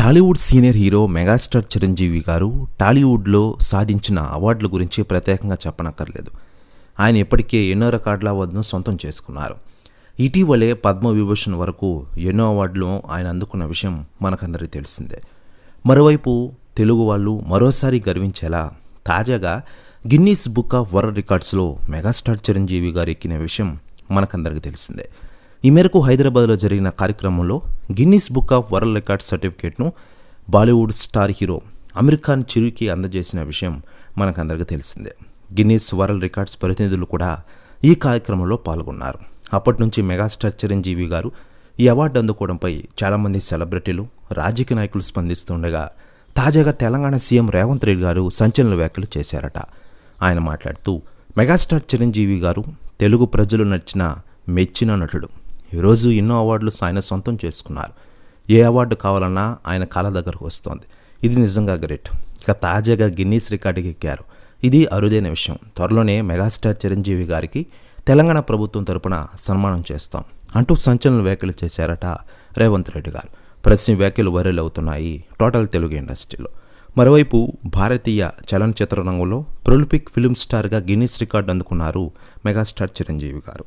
Tollywood senior hero megastar Chiranjeevi garu టాలీవుడ్లో సాధించిన అవార్డుల గురించి ప్రత్యేకంగా చెప్పనక్కర్లేదు. ఆయన ఇప్పటికే ఎన్నో రికార్డుల వద్దను సొంతం చేసుకున్నారు. ఇటీవలే పద్మవిభూషణ్ వరకు ఎన్నో అవార్డులు ఆయన అందుకున్న విషయం మనకందరికీ తెలిసిందే. మరోవైపు తెలుగు వాళ్ళు మరోసారి గర్వించేలా తాజాగా గిన్నీస్ బుక్ ఆఫ్ వరల్డ్ రికార్డ్స్లో మెగాస్టార్ చిరంజీవి గారు ఎక్కిన విషయం మనకందరికీ తెలిసిందే. ఈ మేరకు హైదరాబాద్లో జరిగిన కార్యక్రమంలో Guinness book of world record సర్టిఫికేట్ను Bollywood star hero Aamir Khan చిరుకి అందజేసిన విషయం మనకందరికీ తెలిసిందే. గిన్నీస్ వరల్డ్ రికార్డ్స్ ప్రతినిధులు కూడా ఈ కార్యక్రమంలో పాల్గొన్నారు. అప్పటి నుంచి మెగాస్టార్ చిరంజీవి గారు ఈ అవార్డు అందుకోవడంపై చాలామంది సెలబ్రిటీలు రాజకీయ నాయకులు స్పందిస్తుండగా తాజాగా తెలంగాణ సీఎం రేవంత్ రెడ్డి గారు సంచలన వ్యాఖ్యలు చేశారట. ఆయన మాట్లాడుతూ మెగాస్టార్ చిరంజీవి గారు తెలుగు ప్రజలు నచ్చిన మెచ్చిన నటుడు. ఈరోజు ఎన్నో అవార్డులు ఆయన సొంతం చేసుకున్నారు. ఏ అవార్డు కావాలన్నా ఆయన కాళ్ళ దగ్గరకు వస్తోంది. ఇది నిజంగా గ్రేట్. ఇక తాజాగా గిన్నీస్ రికార్డుకి ఎక్కారు. ఇది అరుదైన విషయం. త్వరలోనే మెగాస్టార్ చిరంజీవి గారికి తెలంగాణ ప్రభుత్వం తరపున సన్మానం చేస్తాం అంటూ సంచలన వ్యాఖ్యలు చేశారట రేవంత్ రెడ్డి గారు. ప్రశ్న వ్యాఖ్యలు వైరల్ అవుతున్నాయి టోటల్ తెలుగు ఇండస్ట్రీలో. మరోవైపు భారతీయ చలనచిత్ర రంగంలో ప్రొలిపిక్ ఫిల్మ్ స్టార్గా గిన్నీస్ రికార్డు అందుకున్నారు మెగాస్టార్ చిరంజీవి గారు.